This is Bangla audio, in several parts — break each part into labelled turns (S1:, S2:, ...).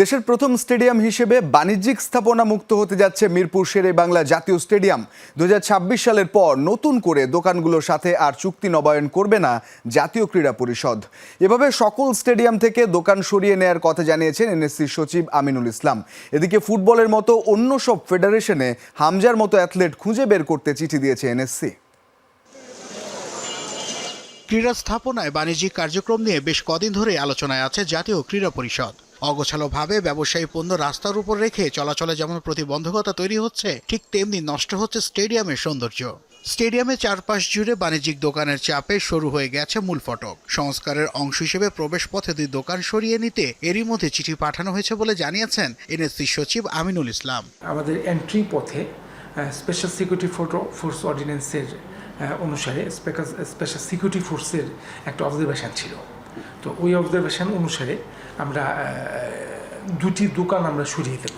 S1: দেশের প্রথম স্টেডিয়াম হিসেবে বাণিজ্যিক স্থাপনা মুক্ত হতে যাচ্ছে মিরপুর শেরে বাংলা জাতীয় স্টেডিয়াম। দু হাজার ছাব্বিশ সালের পর নতুন করে দোকানগুলোর সাথে আর চুক্তি নবায়ন করবে না জাতীয় ক্রীড়া পরিষদ। এভাবে সকল স্টেডিয়াম থেকে দোকান সরিয়ে নেয়ার কথা জানিয়েছেন এনএসসির সচিব আমিনুল ইসলাম। এদিকে ফুটবলের মতো অন্য সব ফেডারেশনে হামজার মতো অ্যাথলেট খুঁজে বের করতে চিঠি দিয়েছে এনএসসি।
S2: ক্রীড়া স্থাপনায় বাণিজ্যিক কার্যক্রম নিয়ে বেশ কদিন ধরে আলোচনায় আছে জাতীয় ক্রীড়া পরিষদ। অগোছালোভাবে ব্যবসায়ী পণ্য রাস্তার উপর রেখে চলাচলে যেমন প্রতিবন্ধকতা তৈরি হচ্ছে, ঠিক তেমনি নষ্ট হচ্ছে স্টেডিয়ামের সৌন্দর্য। স্টেডিয়ামের চারপাশ জুড়ে বাণিজ্যিক দোকানের চাপে শুরু হয়ে গেছে মূল ফটক। সংস্কারের অংশ হিসেবে প্রবেশ পথে দুই দোকান সরিয়ে নিতে এরই মধ্যে চিঠি পাঠানো হয়েছে বলে জানিয়েছেন এনএসসি সচিব আমিনুল ইসলাম।
S3: আমাদের এন্ট্রি পথে স্পেশাল সিকিউরিটি ফটো ফোর্স অর্ডিন্যান্সের অনুসারে স্পেশাল সিকিউরিটি ফোর্সের একটা অবজারভেশন ছিল। তো ওই অবজারভেশন অনুসারে আমরা দুটি দোকান আমরা সরিয়ে দেব।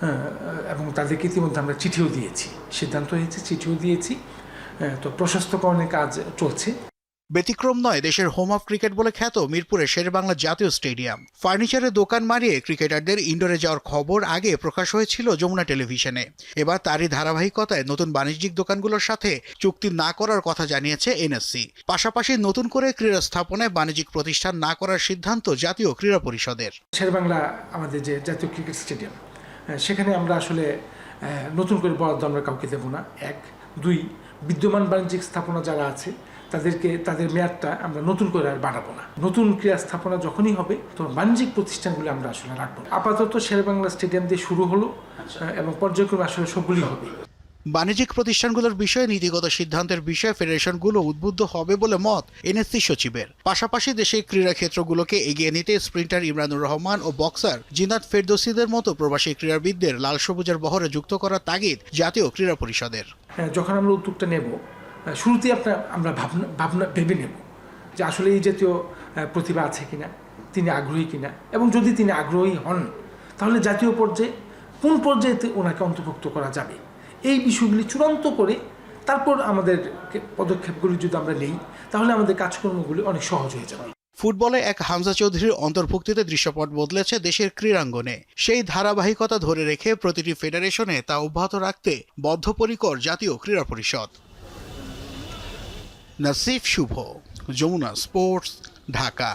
S3: হ্যাঁ, এবং তাদেরকে ইতিমধ্যে আমরা চিঠিও দিয়েছি সিদ্ধান্ত হয়েছে চিঠিও দিয়েছি। আহ, তো প্রশস্তকরণের কাজ চলছে।
S2: ব্যতিক্রম নয়, দেশের হোম অফ ক্রিকেট বলে খ্যাত মিরপুরের শেরেবাংলা জাতীয় স্টেডিয়াম। ফার্নিচারের দোকান মারিয়ে ক্রিকেটারদের ইন্ডোরে যাওয়ার খবর আগে প্রকাশ হয়েছিল যমুনা টেলিভিশনে। এবার তারই ধারাবাহিকতায় নতুন বাণিজ্যিক দোকানগুলোর সাথে চুক্তি না করার কথা জানিয়েছে এনএসসি পাশাপাশি নতুন করে ক্রীড়া স্থাপনায় বাণিজ্যিক প্রতিষ্ঠান না করার সিদ্ধান্ত জাতীয় ক্রীড়া পরিষদের।
S3: শেরবাংলা আমাদের যে জাতীয় ক্রিকেট স্টেডিয়াম সেখানে আমরা আসলে নতুন করে বরাদ্দ আমরা কাউকে দেবো না। এক, দুই বিদ্যমান বাণিজ্যিক স্থাপনা যারা আছে তাদেরকে তাদের মেয়াদটা আমরা নতুন করে আর বাড়াবো না। নতুন ক্রিয়া স্থাপনা যখনই হবে তখন বাণিজ্যিক প্রতিষ্ঠানগুলো আমরা আসলে রাখব। আপাতত শেরবাংলা স্টেডিয়াম দিয়ে শুরু হলো এবং পর্যায়ক্রমে আসলে সবগুলি হবে।
S2: বাণিজ্যিক প্রতিষ্ঠানগুলোর বিষয়ে নীতিগত সিদ্ধান্তের বিষয়ে ফেডারেশনগুলো উদ্বুদ্ধ হবে বলে মত এনএসসি সচিবের। পাশাপাশি দেশের ক্রীড়া ক্ষেত্রগুলোকে এগিয়ে নিতে স্প্রিন্টার ইমরানুর রহমান ও বক্সার জিনাত ফেরদৌসিদের মতো প্রবাসী ক্রীড়াবিদদের লাল সবুজের বহরে যুক্ত করার তাগিদ জাতীয় ক্রীড়া পরিষদের।
S3: হ্যাঁ, যখন আমরা উদ্যোগটা নেব শুরুতেই আপনার আমরা ভাবনা ভাবনা ভেবে নেব যে আসলে এই জাতীয় প্রতিভা আছে কিনা তিনি আগ্রহী কিনা এবং যদি তিনি আগ্রহী হন তাহলে জাতীয় পর্যায়ে কোন পর্যায়েতে ওনাকে অন্তর্ভুক্ত করা যাবে? এই বিষয়গুলি চূড়ান্ত করে তারপর আমাদের পদক্ষেপগুলি যদি আমরা নেই, তাহলে আমাদের কাজকর্মগুলি অনেক সহজ হয়ে যাবে।
S2: ফুটবলে এক হামজা চৌধুরীর অন্তর্ভুক্তিতে দৃশ্যপট বদলেছে দেশের ক্রীড়াঙ্গনে। সেই ধারাবাহিকতা ধরে রেখে প্রতিটি ফেডারেশনে তা অব্যাহত রাখতে বদ্ধপরিকর জাতীয় ক্রীড়া পরিষদ। নাসিফ শুভ, যমুনা স্পোর্টস, ঢাকা।